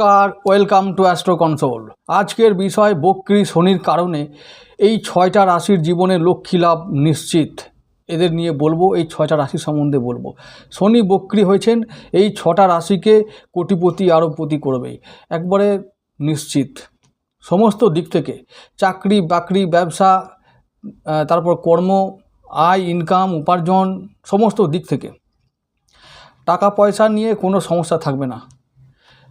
নমস্কার, welcome to astro console আজকের বিষয় বক্রি শনির কারণে এই ছয়টা রাশির জীবনে লক্ষ্মী লাভ নিশ্চিত। এদের নিয়ে বলব, এই ছয়টা রাশি সম্বন্ধে বলব। শনি বক্রি হয়েছেন, এই ছটা রাশিকে কোটিপতি আরবপতি করবে একবারে নিশ্চিত। সমস্ত দিক থেকে চাকরি, বাকরি, ব্যবসা তারপর কর্ম, আয় ইনকাম উপার্জন, সমস্ত দিক থেকে। টাকা পয়সা নিয়ে কোনো সমস্যা থাকবে না।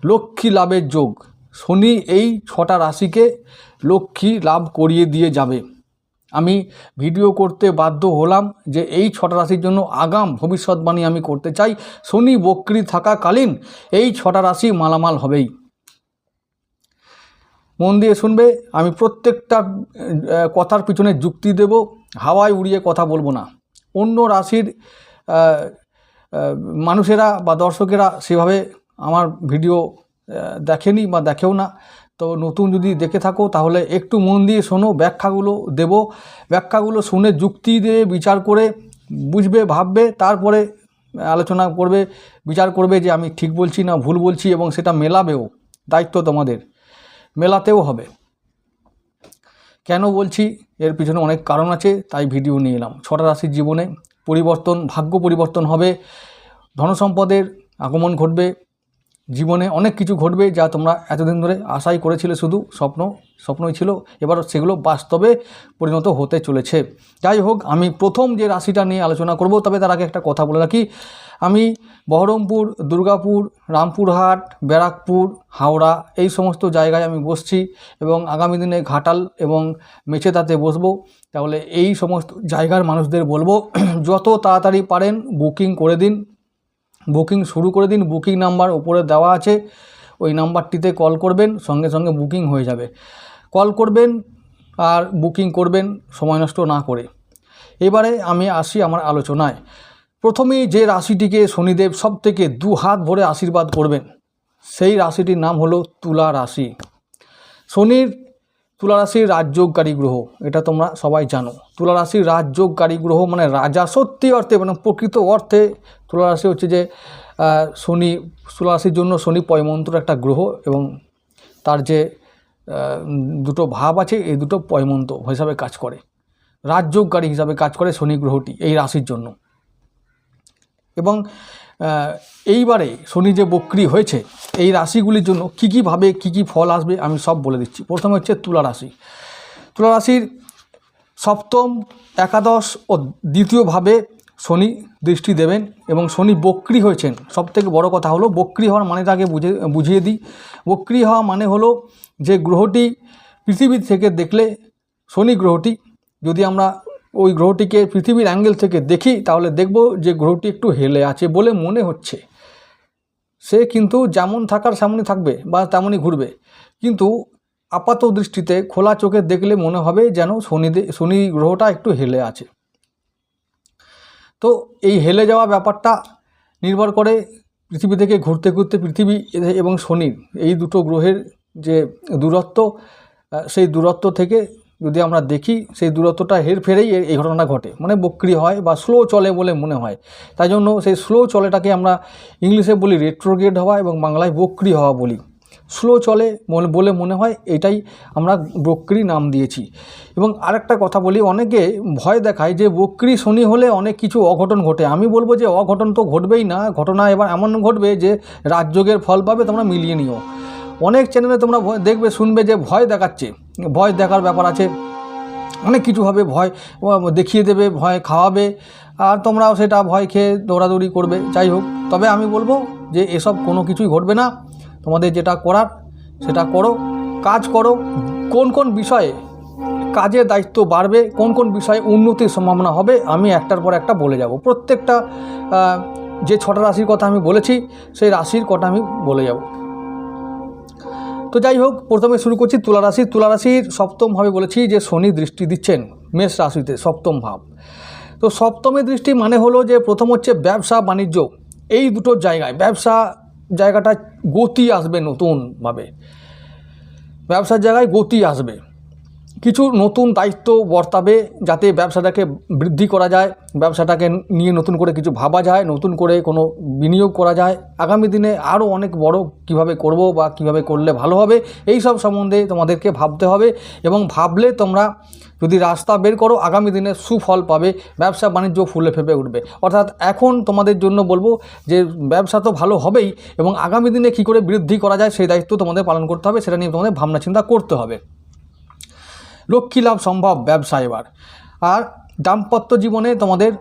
লক্ষ্মী লাভের যোগ। শনি এই ছটা রাশিকে লক্ষ্মী লাভ করিয়ে দিয়ে যাবে। আমি ভিডিও করতে বাধ্য হলাম যে এই ছটা রাশির জন্য আগাম ভবিষ্যৎবাণী আমি করতে চাই। শনি বক্রি থাকাকালীন এই ছটা রাশি মালামাল হবেই। মন দিয়ে শুনবে, আমি প্রত্যেকটা কথার পিছনে যুক্তি দেব, হাওয়ায় উড়িয়ে কথা বলব না। অন্য রাশির মানুষেরা বা দর্শকেরা সেভাবে আমার ভিডিও দেখেনি বা দেখেও না। তো নতুন যদি দেখে থাকো, তাহলে একটু মন দিয়ে শোনো, ব্যাখ্যাগুলো দেব। ব্যাখ্যাগুলো শুনে যুক্তি দিয়ে বিচার করে বুঝবে, ভাববে, তারপরে আলোচনা করবে, বিচার করবে যে আমি ঠিক বলছি না ভুল বলছি এবং সেটা মেলাবেও, দায়িত্ব তোমাদের। মেলাতেও হবে। কেন বলছি? এর পিছনে অনেক কারণ আছে, তাই ভিডিও নিয়ে এলাম। ছটা রাশির জীবনে পরিবর্তন, ভাগ্য পরিবর্তন হবে, ধনসম্পদের আগমন ঘটবে জীবনে অনেক কিছু ঘটবে যা তোমরা এতদিন ধরে আশাই করেছিলে শুধু স্বপ্ন, স্বপ্নই ছিল। এবার সেগুলো বাস্তবে পরিণত হতে চলেছে। যাই হোক, আমি প্রথম যে রাশিটা নিয়ে আলোচনা করব, তবে তার আগে একটা কথা বলে রাখি। আমি বহরমপুর, দুর্গাপুর, রামপুরহাট, ব্যারাকপুর, হাওড়া এই সমস্ত জায়গায় আমি বসছি এবং আগামী দিনে ঘাটাল এবং মেচেদাতে বসবো। তাহলে এই সমস্ত জায়গার মানুষদের বলব, যত তাড়াতাড়ি পারেন বুকিং করে দিন। বুকিং শুরু করে দিন। বুকিং নাম্বার উপরে দেওয়া আছে। ওই নাম্বারটিতে কল করবেন, সঙ্গে সঙ্গে বুকিং হয়ে যাবে। কল করবেন আর বুকিং করবেন, সময় নষ্ট না করে। এবারে আমি আসি আমার আলোচনায়। প্রথমেই যে রাশিটিকে শনিদেব সব থেকে দু হাত ভরে আশীর্বাদ করবেন, সেই রাশিটির নাম হলো তুলা রাশি। শনির তুলা রাশির রাজযোগকারী গ্রহ, এটা তোমরা সবাই জানো। তুলা রাশির রাজযোগকারী গ্রহ মানে রাজা সত্যি অর্থে মানে প্রকৃত অর্থে তুলা রাশি হচ্ছে যে শনি তুলা রাশির জন্য শনি পয়মন্ত্র একটা গ্রহ এবং তার যে দুটো ভাব আছে, এই দুটো পয়মন্ত হিসাবে কাজ করে। রাজযোগকারী হিসাবে কাজ করে শনি গ্রহটি এই রাশির জন্য। এবং এইবারে শনি যে বক্রি হয়েছে, এই রাশিগুলির জন্য কী কীভাবে কী কী ফল আসবে আমি সব বলে দিচ্ছি। প্রথমে হচ্ছে তুলা রাশি। তুলা রাশির সপ্তম, একাদশ ও দ্বিতীয়ভাবে শনি দৃষ্টি দেবেন এবং শনি বক্রি হয়েছেন। সবথেকে বড় কথা হলো বক্রি হওয়ার মানেটাকে বুঝে, বুঝিয়ে দিই। বক্রি হওয়া মানে হলো যে গ্রহটি পৃথিবী থেকে দেখলে শনি গ্রহটি, যদি আমরা ওই গ্রহটিকে পৃথিবীর অ্যাঙ্গেল থেকে দেখি, তাহলে দেখব যে গ্রহটি একটু হেলে আছে বলে মনে হচ্ছে। সে কিন্তু যেমন থাকার সেমনই থাকবে বা তেমনই ঘুরবে। কিন্তু আপাত দৃষ্টিতে খোলা চোখে দেখলে মনে হবে যেন শনি শনি গ্রহটা একটু হেলে আছে। তো এই হেলে যাওয়া ব্যাপারটা নির্ভর করে পৃথিবী থেকে ঘুরতে ঘুরতে পৃথিবী এবং শনির, এই দুটো গ্রহের যে দূরত্ব সেই দূরত্ব থেকে যদি আমরা দেখি, সেই দূরত্বটা হেরফেরেই এই ঘটনাটা ঘটে। মানে বক্রি হয় বা স্লো চলে বলে মনে হয়। তাই জন্য সেই স্লো চলেটাকে আমরা ইংলিশে বলি রেট্রোগেট হওয়া এবং বাংলায় বক্রি হওয়া বলি। স্লো চলে বলে মনে হয়, এটাই আমরা বক্রি নাম দিয়েছি। এবং আরেকটা কথা বলি, অনেকে ভয় দেখায় যে বক্রি শনি হলে অনেক কিছু অঘটন ঘটে। আমি বলব যে অঘটন তো ঘটবেই না, ঘটনা এবার এমন ঘটবে যে রাজযোগের ফল পাবে তোমরা মিলিয়ে নিও। অনেক চ্যানেলে তোমরা দেখবে, শুনবে যে ভয় দেখাচ্ছে। ভয় দেখার ব্যাপার আছে। অনেক কিছু হবে, ভয় দেখিয়ে দেবে, ভয় খাওয়াবে, আর তোমরাও সেটা ভয় খেয়ে দৌড়াদৌড়ি করবে। যাই হোক, তবে আমি বলব যে এসব কোনো কিছুই ঘটবে না। তোমাদের যেটা করার, সেটা করো। কাজ করো। কোন কোন বিষয়ে কাজের দায়িত্ব বাড়বে, কোন কোন বিষয়ে উন্নতির সম্ভাবনা হবে, আমি একটার পর একটা বলে যাব। প্রত্যেকটা যে ছটা রাশির কথা আমি বলেছি, সেই রাশির কথা আমি বলে যাব। তো যাই হোক, প্রথমে শুরু করছি তুলারাশি তুলারাশির তুলা রাশির সপ্তম ভাবে বলেছি যে শনি দৃষ্টি দিচ্ছেন, মেষ রাশিতে সপ্তম ভাব। তো সপ্তমী দৃষ্টি মানে হলো যে প্রথম হচ্ছে ব্যবসা, বাণিজ্য। এই দুটো জায়গায় ব্যবসা জায়গাটা গতি আসবে নতুনভাবে ব্যবসার জায়গায় গতি আসবে। কিছু নতুন দায়িত্ব বর্তাবে যাতে ব্যবসাটাকে বৃদ্ধি করা যায়, ব্যবসাটাকে নিয়ে নতুন করে কিছু ভাবা যায়, নতুন করে কোনো বিনিয়োগ করা যায়। আগামী দিনে আরও অনেক বড় কীভাবে করব বা কীভাবে করলে ভালো হবে, এই সব সম্বন্ধে তোমাদেরকে ভাবতে হবে এবং ভাবলে তোমরা যদি রাস্তা বের করো, আগামী দিনে সুফল পাবে, ব্যবসা বাণিজ্য ফুলে ফেপে উঠবে। অর্থাৎ এখন তোমাদের জন্য বলব যে ব্যবসা তো ভালো হবেই এবং আগামী দিনে কী করে বৃদ্ধি করা যায়, সেই দায়িত্ব তোমাদের পালন করতে হবে, সেটা নিয়ে তোমাদের ভাবনা চিন্তা করতে হবে। লক্ষ্মী লাভ সম্ভব ব্যবসা এবার। আর দাম্পত্য জীবনে তোমাদের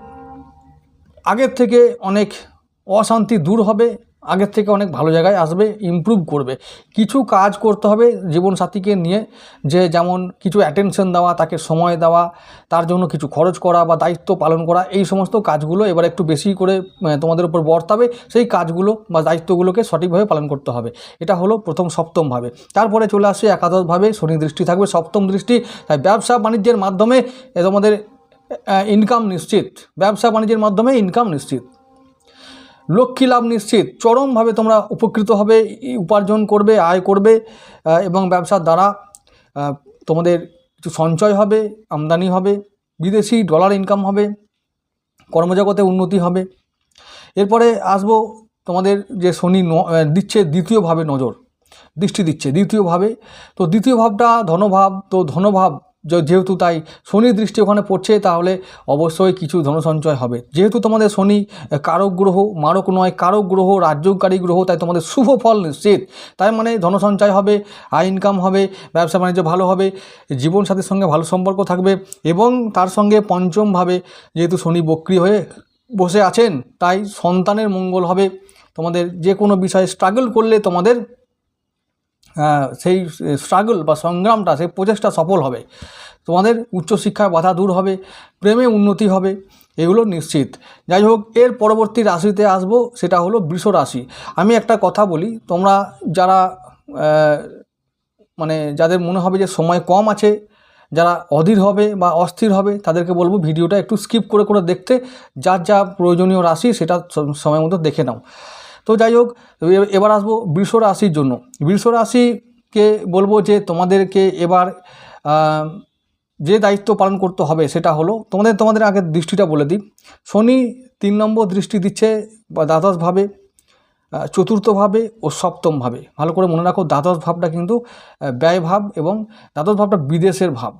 আগের থেকে অনেক অশান্তি দূর হবে। আগের থেকে অনেক ভালো জায়গায় আসবে ইমপ্রুভ করবে। কিছু কাজ করতে হবে জীবনসাথীকে নিয়ে, যে যেমন কিছু অ্যাটেনশন দেওয়া, তাকে সময় দেওয়া, তার জন্য কিছু খরচ করা বা দায়িত্ব পালন করা, এই সমস্ত কাজগুলো এবার একটু বেশি করে তোমাদের উপর বর্তাবে। সেই কাজগুলো বা দায়িত্বগুলোকে সঠিকভাবে পালন করতে হবে। এটা হলো প্রথম সপ্তমভাবে তারপরে চলে আসে একাদশভাবে, শনি দৃষ্টি থাকবে, সপ্তম দৃষ্টি। তাই ব্যবসা বাণিজ্যের মাধ্যমে তোমাদের ইনকাম নিশ্চিত। ব্যবসা বাণিজ্যের মাধ্যমে ইনকাম নিশ্চিত। লক্ষ্মী লাভ নিশ্চিত। চরমভাবে তোমরা উপকৃত হবে উপার্জন করবে, আয় করবে এবং ব্যবসার দ্বারা তোমাদের কিছু সঞ্চয় হবে, আমদানি হবে, বিদেশি ডলার ইনকাম হবে, কর্মজগতে উন্নতি হবে। এরপরে আসব তোমাদের যে শনি দিচ্ছে দ্বিতীয়ভাবে নজর, দৃষ্টি দিচ্ছে দ্বিতীয়ভাবে তো দ্বিতীয় ভাবটা ধনভাব, তো ধনভাব যেহেতু তাই শনির দৃষ্টি ওখানে পড়ছে, তাহলে অবশ্যই কিছু ধন সঞ্চয় হবে। যেহেতু তোমাদের শনি কারক গ্রহ, মারক নয়, কারক গ্রহ, রাজ্যকারী গ্রহ, তাই তোমাদের শুভ ফল নিশ্চিত। তাই মানে ধন সঞ্চয় হবে, আয় ইনকাম হবে, ব্যবসা বাণিজ্য ভালো হবে জীবনসাথীর সঙ্গে ভালো সম্পর্ক থাকবে এবং তার সঙ্গে পঞ্চমভাবে যেহেতু শনি বক্রি হয়ে বসে আছেন, তাই সন্তানের মঙ্গল হবে। তোমাদের যে কোনো বিষয়ে স্ট্রাগল করলে তোমাদের সেই স্ট্রাগল বা সংগ্রামটা, সেই প্রচেষ্টা সফল হবে। তোমাদের উচ্চশিক্ষায় বাধা দূর হবে, প্রেমে উন্নতি হবে, এগুলো নিশ্চিত। যাই হোক, এর পরবর্তী রাশিতে আসব, সেটা হলো বৃষ রাশি। আমি একটা কথা বলি, তোমরা যারা মানে যাদের মনে হবে যে সময় কম আছে, যারা অধীর হবে বা অস্থির হবে, তাদেরকে বলব ভিডিওটা একটু স্কিপ করে করে দেখতে। যার যা প্রয়োজনীয় রাশি, সেটা সময় মতো দেখে নাও। তো যাই হোক এবার আসব বৃষ রাশির জন্য। বৃষ রাশিকে বলব যে, তোমাদেরকে এবার যে দায়িত্ব পালন করতে হবে সেটা হলো, তোমাদের তোমাদের আগে দৃষ্টিটা বলে দিই। শনি তিন নম্বর দৃষ্টি দিচ্ছে দ্বাদশভাবে চতুর্থভাবে ও সপ্তমভাবে। ভালো করে মনে রাখো দ্বাদশ ভাবটা কিন্তু ব্যয়ভাব এবং দ্বাদশ ভাবটা বিদেশের ভাব।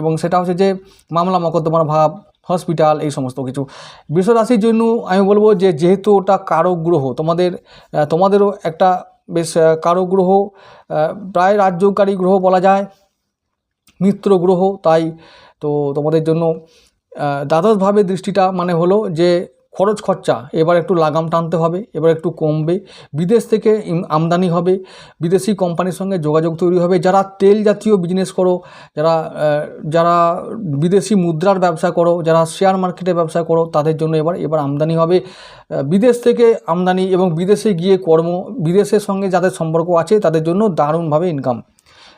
এবং সেটা হচ্ছে যে মামলা মকদ্দমার ভাব হসপিটাল, এই সমস্ত কিছু। বৃষ রাশির জন্য আমি বলব যে, যেহেতু ওটা কারক গ্রহ, তোমাদের তোমাদেরও একটা বেশ কারক গ্রহ প্রায় রাজ্যকারী গ্রহ বলা যায়, মিত্র গ্রহ, তাই তো তোমাদের জন্য দ্বাদশভাবে দৃষ্টিটা মানে হলো যে খরচ খরচা, এবার একটু লাগাম টানতে হবে, এবার একটু কমবে। বিদেশ থেকে আমদানি হবে, বিদেশি কোম্পানির সঙ্গে যোগাযোগ তৈরি হবে। যারা তেল জাতীয় বিজনেস করো, যারা যারা বিদেশি মুদ্রার ব্যবসা করো, যারা শেয়ার মার্কেটে ব্যবসা করো, তাদের জন্য এবার এবার আমদানি হবে। বিদেশ থেকে আমদানি এবং বিদেশে গিয়ে কর্ম, বিদেশের সঙ্গে যাদের সম্পর্ক আছে, তাদের জন্য দারুণভাবে ইনকাম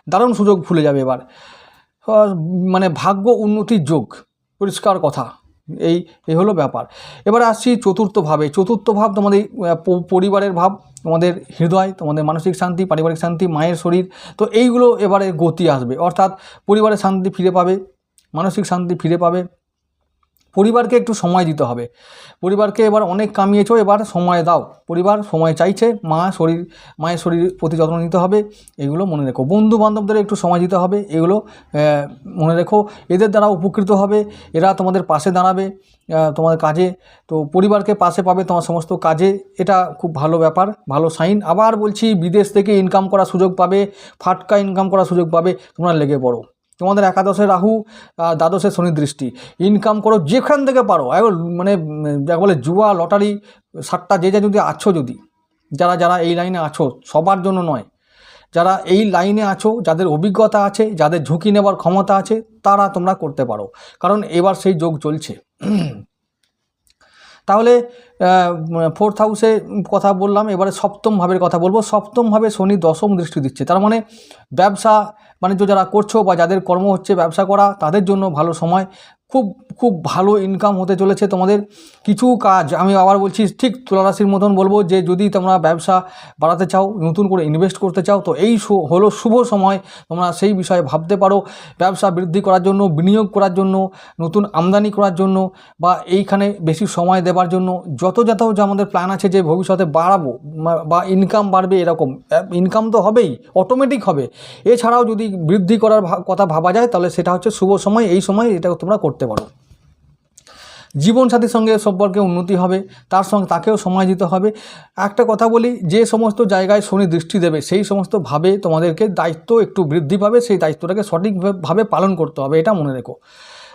দারুণ সুযোগ ভুলে যাবে এবার। মানে ভাগ্য উন্নতির যোগ। পরিষ্কার কথা। এই এই হলো ব্যাপার। এবার আসছি চতুর্থ ভাবে। চতুর্থ ভাব তোমাদের পরিবারের ভাব, তোমাদের হৃদয়, তোমাদের মানসিক শান্তি, পারিবারিক শান্তি, মায়ের শরীর, তো এইগুলো এবারে গতি আসবে। অর্থাৎ পরিবারের শান্তি ফিরে পাবে, মানসিক শান্তি ফিরে পাবে পরিবারকে একটু সময় দিতে হবে। পরিবারকে এবার অনেক কামিয়েছো, এবার সময় দাও। পরিবার সময় চাইছে, মা শরীর, মায়ের শরীর প্রতি যত্ন নিতে হবে, এগুলো মনে রেখো। বন্ধু বান্ধবদের একটু সময় দিতে হবে, এগুলো মনে রেখো। এদের দ্বারা উপকৃত হবে, এরা তোমাদের পাশে দাঁড়াবে তোমাদের কাজে। তো পরিবারকে পাশে পাবে তোমার সমস্ত কাজে, এটা খুব ভালো ব্যাপার, ভালো সাইন। আবার বলছি, বিদেশ থেকে ইনকাম করার সুযোগ পাবে, ফাটকা ইনকাম করার সুযোগ পাবে, তোমরা লেগে পড়ো। তোমাদের একাদশে রাহু দ্বাদশে শনি দৃষ্টি। ইনকাম করো, যেখান থেকে পারো একবার মানে যাকে বলে জুয়া, লটারি, সাতটা, যে যা যদি আছো যদি, যারা যারা এই লাইনে আছো, সবার জন্য নয়। যারা এই লাইনে আছো, যাদের অভিজ্ঞতা আছে, যাদের ঝুঁকি নেবার ক্ষমতা আছে, তারা তোমরা করতে পারো। কারণ এবার সেই যোগ চলছে। তাহলে ফোর্থ হাউসে কথা বললাম, এবারে সপ্তম ভাবের কথা বলব। সপ্তম ভাবে শনি দশম দৃষ্টি দিচ্ছে। তার মানে ব্যবসা বাণিজ্য যারা করছ বা যাদের কর্ম হচ্ছে ব্যবসা করা, তাদের জন্য ভালো সময়। খুব খুব ভালো ইনকাম হতে চলেছে তোমাদের। কিছু কাজ আমি আবার বলছি, ঠিক তুলারাশির মতন বলব যে, যদি তোমরা ব্যবসা বাড়াতে চাও, নতুন করে ইনভেস্ট করতে চাও, তো এই হলো শুভ সময়। তোমরা সেই বিষয়ে ভাবতে পারো। ব্যবসা বৃদ্ধি করার জন্য, বিনিয়োগ করার জন্য, নতুন আমদানি করার জন্য বা এইখানে বেশি সময় দেওয়ার জন্য। যত যত যে আমাদের প্ল্যান আছে যে, ভবিষ্যতে বাড়াবো, বা ইনকাম বাড়বে এরকম। ইনকাম তো হবেই অটোমেটিক হবে। এছাড়াও যদি বৃদ্ধি করার কথা ভাবা যায়, তাহলে সেটা হচ্ছে শুভ সময়, এই সময় এটা তোমরা করতে পারো। জীবনসাথীর সঙ্গে সম্পর্কে উন্নতি হবে, তার সঙ্গে তাকেও সময় দিতে হবে। একটা কথা বলি, যে সমস্ত জায়গায় শনি দৃষ্টি দেবে, সেই সমস্ত ভাবে তোমাদেরকে দায়িত্ব একটু বৃদ্ধি পাবে, সেই দায়িত্বটাকে সঠিকভাবে পালন করতে হবে, এটা মনে রেখো।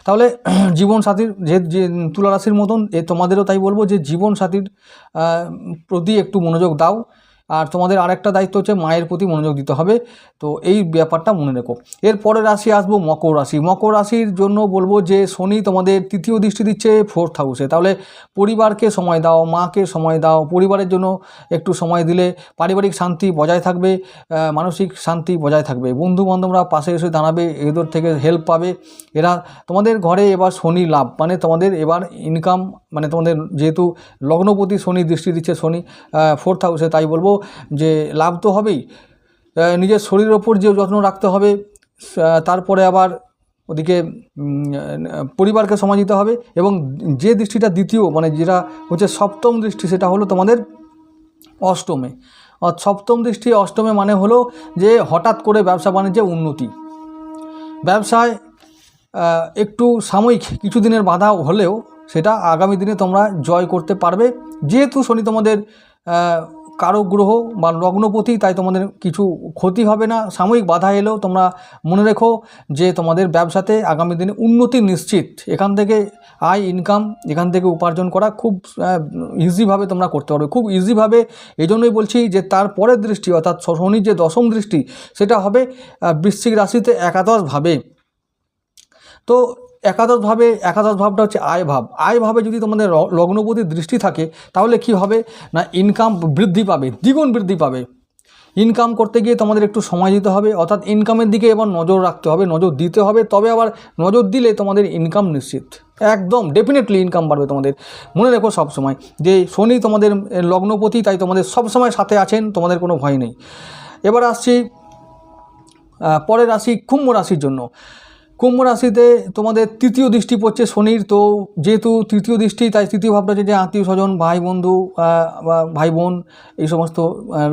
তাহলে জীবনসাথীর যে যে তুলারাশির মতন, এ তোমাদেরও তাই বলব যে, জীবনসাথীর প্রতি একটু মনোযোগ দাও। আর তোমাদের আরেকটা দায়িত্ব হচ্ছে মায়ের প্রতি মনোযোগ দিতে হবে। তো এই ব্যাপারটা মনে রেখো। এর পরের রাশি আসব মকর রাশি। মকর রাশির জন্য বলব যে, শনি তোমাদের তৃতীয় দৃষ্টি দিচ্ছে ফোর্থ হাউসে তাহলে পরিবারকে সময় দাও, মাকে সময় দাও। পরিবারের জন্য একটু সময় দিলে পারিবারিক শান্তি বজায় থাকবে মানসিক শান্তি বজায় থাকবে। বন্ধু বান্ধবরা পাশে এসে দাঁড়াবে, এদের থেকে হেল্প পাবে। এরা তোমাদের ঘরে এবার শনি লাভ মানে তোমাদের এবার ইনকাম মানে তোমাদের যেহেতু লগ্নপতি শনি দৃষ্টি দিচ্ছে শনি ফোর্থ হাউসে তাই বলব যে লাভ তো হবেই নিজের শরীরের ওপর যে যত্ন রাখতে হবে তারপরে আবার ওদিকে পরিবারকে সময় দিতে হবে এবং যে দৃষ্টিটা দ্বিতীয় মানে যেটা হচ্ছে সপ্তম দৃষ্টি সেটা হলো তোমাদের অষ্টমে। সপ্তম দৃষ্টি অষ্টমে মানে হলো যে হঠাৎ করে ব্যবসা বাণিজ্যে উন্নতি। ব্যবসায় একটু সাময়িক কিছুদিনের বাধা হলেও সেটা আগামী দিনে তোমরা জয় করতে পারবে। যেহেতু শনি তোমাদের কারক গ্রহ বা লগ্নপতি, তাই তোমাদের কিছু ক্ষতি হবে না। সাময়িক বাধা এলেও তোমরা মনে রেখো যে তোমাদের ব্যবসাতে আগামী দিনে উন্নতি নিশ্চিত। এখান থেকে আয় ইনকাম এখান থেকে উপার্জন করা খুব ইজিভাবে তোমরা করতে পারবে। খুব ইজিভাবে এই জন্যই বলছি যে তার পরের দৃষ্টি, অর্থাৎ শনির যে দশম দৃষ্টি, সেটা হবে বৃশ্চিক রাশিতে একাদশভাবে। তো একাদশভাবে একাদশ ভাবটা হচ্ছে আয় ভাব আয় ভাবে যদি তোমাদের লগ্নপতির দৃষ্টি থাকে, তাহলে কি হবে? না ইনকাম বৃদ্ধি পাবে, দ্বিগুণ বৃদ্ধি পাবে। ইনকাম করতে গিয়ে তোমাদের একটু সময় দিতে হবে, অর্থাৎ ইনকামের দিকে এবার নজর রাখতে হবে, নজর দিতে হবে, তবে আবার নজর দিলে তোমাদের ইনকাম নিশ্চিত। একদম ডেফিনেটলি ইনকাম বাড়বে তোমাদের। মনে রেখো সব সময় যে শনি তোমাদের লগ্নপতি, তাই তোমাদের সব সময় সাথে আছেন, তোমাদের কোনো ভয় নেই। এবার আসছি পরের রাশি কুম্ভ রাশির জন্য। কুম্ভ রাশিতে তোমাদের তৃতীয় দৃষ্টি পড়ছে শনির, তো যেহেতু তৃতীয় দৃষ্টি, তাই তৃতীয় ভাবটা হচ্ছে যে আত্মীয় স্বজন, ভাই বন্ধু বা ভাই বোন, এই সমস্ত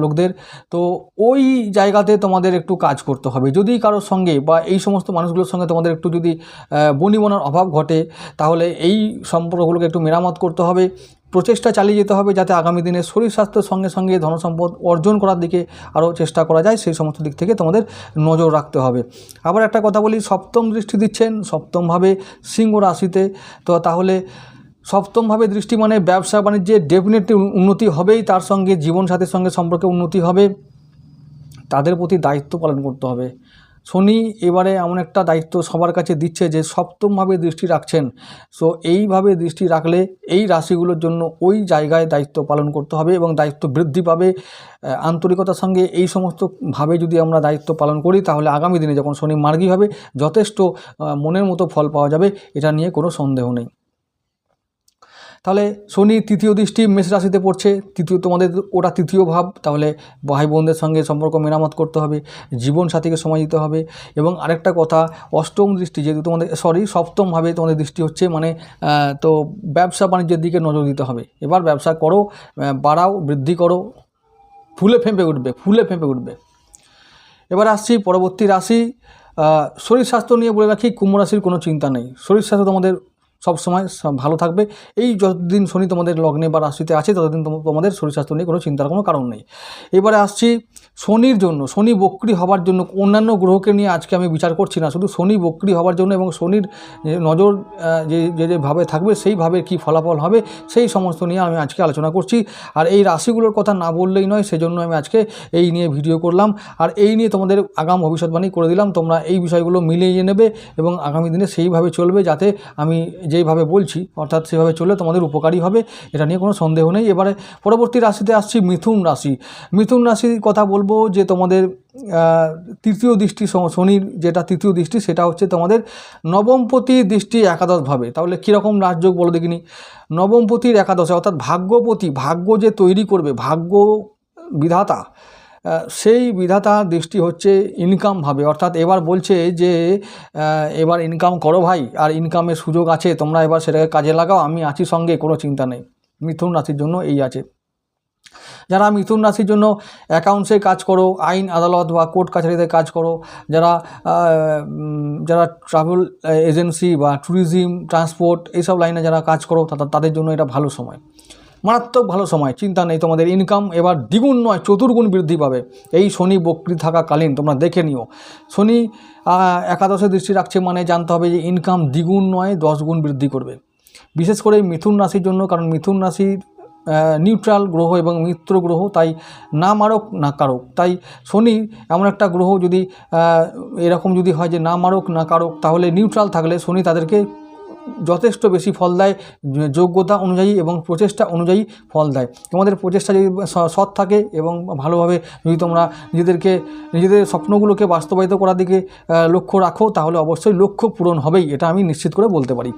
লোকদের, তো ওই জায়গাতে তোমাদের একটু কাজ করতে হবে। যদি কারোর সঙ্গে বা এই সমস্ত মানুষগুলোর সঙ্গে তোমাদের একটু যদি বনিবনার অভাব ঘটে, তাহলে এই সম্পর্কগুলোকে একটু মেরামত করতে হবে। প্রচেষ্টা চালিয়ে যেতে হবে যাতে আগামী দিনে শরীর স্বাস্থ্যের সঙ্গে সঙ্গে ধনসম্পদ অর্জন করার দিকে আরও চেষ্টা করা যায়, সেই সমস্ত দিক থেকে তোমাদের নজর রাখতে হবে। আবার একটা কথা বলি, সপ্তম দৃষ্টি দিচ্ছেন, সপ্তমভাবে সিংহ রাশিতে। তো তাহলে সপ্তমভাবে দৃষ্টি মানে ব্যবসা বাণিজ্যে ডেফিনেটলি উন্নতি হবেই, তার সঙ্গে জীবনসাথীর সঙ্গে সম্পর্কে উন্নতি হবে। তাদের প্রতি দায়িত্ব পালন করতে হবে। শনি এবারে এমন একটা দায়িত্ব সবার কাছে দিচ্ছে যে সপ্তমভাবে দৃষ্টি রাখছেন। সো এইভাবে দৃষ্টি রাখলে এই রাশিগুলোর জন্য ওই জায়গায় দায়িত্ব পালন করতে হবে এবং দায়িত্ব বৃদ্ধি পাবে। আন্তরিকতার সঙ্গে এই সমস্ত ভাবে যদি আমরা দায়িত্ব পালন করি, তাহলে আগামী দিনে যখন শনি মার্গী হবে, যথেষ্ট মনের মতো ফল পাওয়া যাবে, এটা নিয়ে কোনো সন্দেহ নেই। তাহলে শনি তৃতীয় দৃষ্টি মেষ রাশিতে পড়ছে, তৃতীয় তোমাদের ওটা তৃতীয় ভাব, তাহলে ভাই বোনদের সঙ্গে সম্পর্ক মেরামত করতে হবে, জীবন সাথীকে সময় দিতে হবে এবং আরেকটা কথা, অষ্টম দৃষ্টি যেহেতু তোমাদের সরি সপ্তমভাবে তোমাদের দৃষ্টি হচ্ছে মানে তো ব্যবসা বাণিজ্যের দিকে নজর দিতে হবে। এবার ব্যবসা করো বাড়াও, বৃদ্ধি করো, ফুলে ফেঁপে উঠবে, ফুলে ফেঁপে উঠবে। এবার আসছি পরবর্তী রাশি শরীর স্বাস্থ্য নিয়ে বলে রাখি, কুম্ভ রাশির কোনো চিন্তা নেই। শরীর স্বাস্থ্য তোমাদের সবসময় ভালো থাকবে। এই যতদিন শনি তোমাদের লগ্নে বা রাশিতে আছে, ততদিন তোম- তোমাদের শরীর স্বাস্থ্য নিয়ে কোনো চিন্তার কোনো কারণ নেই। এবারে আসছি শনির জন্য। শনি বক্রি হবার জন্য অন্যান্য গ্রহকে নিয়ে আজকে আমি বিচার করছি না। শুধু শনি বক্রি হবার জন্য এবং শনির নজর যে যে যেভাবে থাকবে সেইভাবে কি ফলাফল হবে, সেই সমস্ত নিয়ে আমি আজকে আলোচনা করছি। আর এই রাশিগুলোর কথা না বললেই নয়, সেজন্য আমি আজকে এই নিয়ে ভিডিও করলাম। আর এই নিয়ে তোমাদের আগাম ভবিষ্যৎবাণী করে দিলাম। তোমরা এই বিষয়গুলো মিলিয়ে নেবে এবং আগামী দিনে সেইভাবে চলবে যাতে আমি যেইভাবে বলছি, অর্থাৎ সেভাবে চললে তোমাদের উপকারী হবে, এটা নিয়ে কোনো সন্দেহ নেই। এবারে পরবর্তী রাশিতে আসছি মিথুন রাশি। মিথুন রাশির কথা বলব যে তোমাদের তৃতীয় দৃষ্টি শনির যেটা তৃতীয় দৃষ্টি, সেটা হচ্ছে তোমাদের নবমপতি দৃষ্টি একাদশভাবে। তাহলে কীরকম রাজযোগ বলো দেখিনি। নবমপতির একাদশে, অর্থাৎ ভাগ্যপতি, ভাগ্য যে তৈরি করবে, ভাগ্য বিধাতা সেই বিধাতা দৃষ্টি হচ্ছে ইনকাম ভাবে। অর্থাৎ এবার বলছে যে এবার ইনকাম করো ভাই, আর ইনকামের সুযোগ আছে, তোমরা এবার সেটাকে কাজে লাগাও, আমি আছি সঙ্গে, কোনো চিন্তা নেই। মিথুন রাশির জন্য এই আছে। যারা মিথুন রাশির জন্য অ্যাকাউন্টসে কাজ করো, আইন আদালত বা কোর্ট কাছারিতে কাজ করো, যারা যারা ট্রাভেল এজেন্সি বা ট্যুরিজম ট্রান্সপোর্ট এইসব লাইনে যারা কাজ করো, তাদের জন্য এটা ভালো সময়। মারাত্মক ভালো সময়, চিন্তা নেই তোমাদের ইনকাম এবার দ্বিগুণ নয়, চতুর্গুণ বৃদ্ধি পাবে। এই শনি বক্রি থাকাকালীন তোমরা দেখে নিও। শনি একাদশে দৃষ্টি রাখছে মানে জানতে হবে যে ইনকাম দ্বিগুণ নয় দশ গুণ বৃদ্ধি করবে। বিশেষ করে মিথুন রাশির জন্য, কারণ মিথুন রাশির নিউট্রাল গ্রহ এবং মিত্র গ্রহ, তাই না মারক, না কারক। তাই শনি এমন একটা গ্রহ যদি এরকম যদি হয় যে না মারক, না কারক, তাহলে নিউট্রাল থাকলে শনি তাদেরকে যথেষ্ট বেশি ফল দেয় যোগ্যতা অনুযায়ী এবং প্রচেষ্টা অনুযায়ী ফল দেয়। তোমাদের প্রচেষ্টা যদি সৎ থাকে এবং ভালোভাবে যদি তোমরা নিজেদেরকে, নিজেদের স্বপ্নগুলোকে বাস্তবায়িত করার দিকে লক্ষ্য রাখো, তাহলে অবশ্যই লক্ষ্য পূরণ হবেই, এটা আমি নিশ্চিত করে বলতে পারি।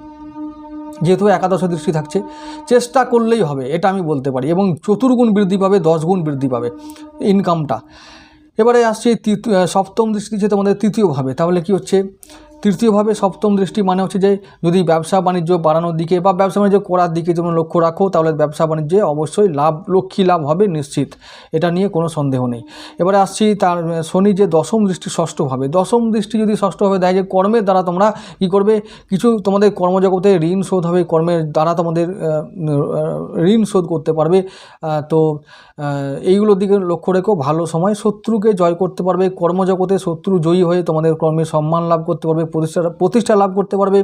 যেহেতু একাদশ দৃষ্টি থাকছে, চেষ্টা করলেই হবে, এটা আমি বলতে পারি এবং চতুর্গুণ বৃদ্ধি পাবে দশ গুণ বৃদ্ধি পাবে ইনকামটা এবারে আসছে সপ্তম দৃষ্টি যে তোমাদের তৃতীয়ভাবে তাহলে কি হচ্ছে? তৃতীয়ভাবে সপ্তম দৃষ্টি মানে হচ্ছে যে যদি ব্যবসা বাণিজ্য বাড়ানোর দিকে বা ব্যবসা বাণিজ্য করার দিকে যেমন লক্ষ্য রাখো, তাহলে ব্যবসা বাণিজ্যে অবশ্যই লাভ, লক্ষ্মী লাভ হবে নিশ্চিত। এটা নিয়ে কোনো সন্দেহ নেই। এবারে আসছি তার শনি যে দশম দৃষ্টি ষষ্ঠভাবে। দশম দৃষ্টি যদি ষষ্ঠভাবে দেয় যে কর্মের দ্বারা তোমরা কী করবে? কিছু তোমাদের কর্মজগতে ঋণ শোধ হবে, কর্মের দ্বারা তোমাদের ঋণ শোধ করতে পারবে। তো এইগুলোর দিকে লক্ষ্য রেখো, ভালো সময় শত্রুকে জয় করতে পারবে। কর্মজগতে শত্রু জয়ী হয়ে তোমাদের কর্মে সম্মান লাভ করতে পারবে। প্রতিষ্ঠা প্রতিষ্ঠা লাভ করতে পারবে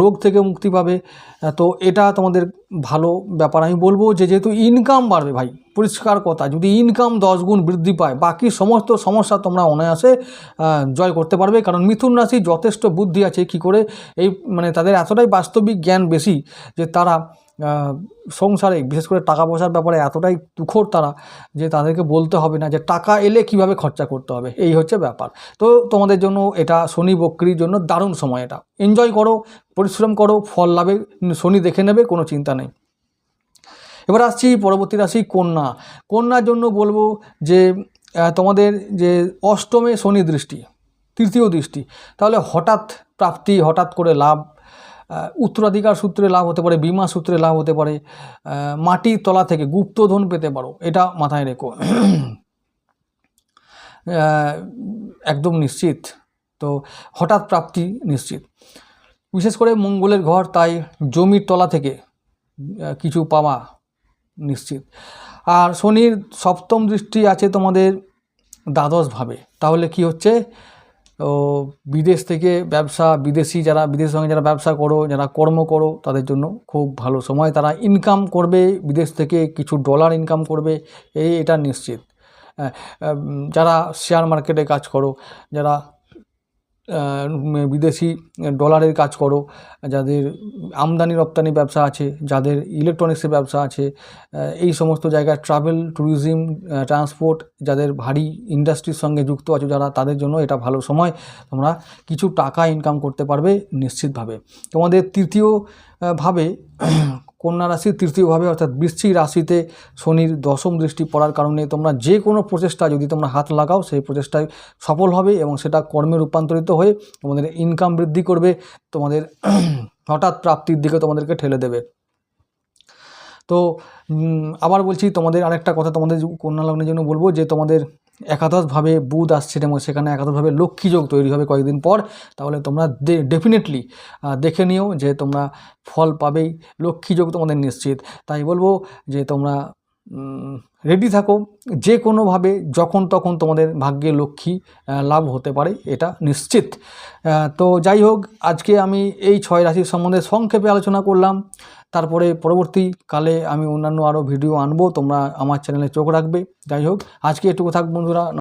রোগ থেকে মুক্তি পাবে। তো এটা তোমাদের ভালো ব্যাপার। আমি বলব যে যেহেতু ইনকাম বাড়বে ভাই, পরিষ্কার কথা, যদি ইনকাম দশ গুণ বৃদ্ধি পায়, বাকি সমস্ত সমস্যা তোমরা অনায়াসে জয় করতে পারবে। কারণ মিথুন রাশি যথেষ্ট বুদ্ধি আছে কি করে, এই মানে তাদের এতটাই বাস্তবিক জ্ঞান বেশি যে তারা সংসারে, বিশেষ করে টাকা পয়সার ব্যাপারে এতটাই তুখোর তারা যে তাদেরকে বলতে হবে না যে টাকা এলে কীভাবে খরচা করতে হবে, এই হচ্ছে ব্যাপার। তো তোমাদের জন্য এটা শনি বক্রির জন্য দারুণ সময় এটা। এনজয় করো, পরিশ্রম করো, ফল লাভে শনি দেখে নেবে, কোনো চিন্তা নেই। এবার আসছি পরবর্তী রাশি কন্যা। কন্যার জন্য বলব যে তোমাদের যে অষ্টমে শনি দৃষ্টি, তৃতীয় দৃষ্টি, তাহলে হঠাৎ প্রাপ্তি, হঠাৎ করে লাভ উত্তরাধিকার সূত্রে লাভ হতে পারে, বিমা সূত্রে লাভ হতে পারে মাটির তলা থেকে গুপ্তধন পেতে পারো, এটা মাথায় রেখো। একদম নিশ্চিত। তো হঠাৎ প্রাপ্তি নিশ্চিত। বিশেষ করে মঙ্গলের ঘর, তাই জমির তলা থেকে কিছু পাওয়া নিশ্চিত। আর শনির সপ্তম দৃষ্টি আছে তোমাদের দ্বাদশভাবে তাহলে কি হচ্ছে? ও বিদেশ থেকে ব্যবসা, বিদেশি যারা, বিদেশের সঙ্গে যারা ব্যবসা করো, যারা কর্ম করো, তাদের জন্য খুব ভালো সময়। তারা ইনকাম করবে, বিদেশ থেকে কিছু ডলার ইনকাম করবে, এই এটা নিশ্চিত। যারা শেয়ার মার্কেটে কাজ করো, যারা বিদেশি ডলারের কাজ করো, যাদের আমদানি রপ্তানি ব্যবসা আছে, যাদের ইলেকট্রনিক্সের ব্যবসা আছে এই সমস্ত জায়গায় ট্রাভেল ট্যুরিজম ট্রান্সপোর্ট যাদের ভারী ইন্ডাস্ট্রির সঙ্গে যুক্ত আছো যারা, তাদের জন্য এটা ভালো সময়। তোমরা কিছু টাকা ইনকাম করতে পারবে নিশ্চিতভাবে। তোমাদের তৃতীয় ভাবে কন্যা রাশির তৃতীয়ভাবে অর্থাৎ বৃশ্চিক রাশিতে শনির দশম দৃষ্টি পড়ার কারণে তোমরা যে কোনো প্রচেষ্টা যদি তোমরা হাত লাগাও, সেই প্রচেষ্টায় সফল হবে এবং সেটা কর্মে রূপান্তরিত হয়ে তোমাদের ইনকাম বৃদ্ধি করবে, তোমাদের হঠাৎ প্রাপ্তির দিকে তোমাদেরকে ঠেলে দেবে। তো আবার বলছি তোমাদের আরেকটা কথা তোমাদের কন্যা লগ্নের জন্য বলব যে তোমাদের একাদশভাবে বুধ আসছে এবং সেখানে একাদশভাবে লক্ষ্মী যোগ তৈরি হবে কয়েকদিন পর, তাহলে তোমরা ডেফিনেটলি দেখে নিও যে তোমরা ফল পাবেই। লক্ষ্মী যোগ তোমাদের নিশ্চিত। তাই বলব যে তোমরা রেডি থাকো। যে কোনোভাবে যখন তখন তোমাদের ভাগ্যে লক্ষ্মী লাভ হতে পারে, এটা নিশ্চিত। তো যাই হোক, আজকে আমি এই ছয় রাশির সম্বন্ধে সংক্ষেপে আলোচনা করলাম। তারপরে পরবর্তীকালে আমি অন্যান্য আরও ভিডিও আনব। তোমরা আমার চ্যানেলে চোখ রাখবে। যাই হোক, আজকে এটুকু থাক বন্ধুরা।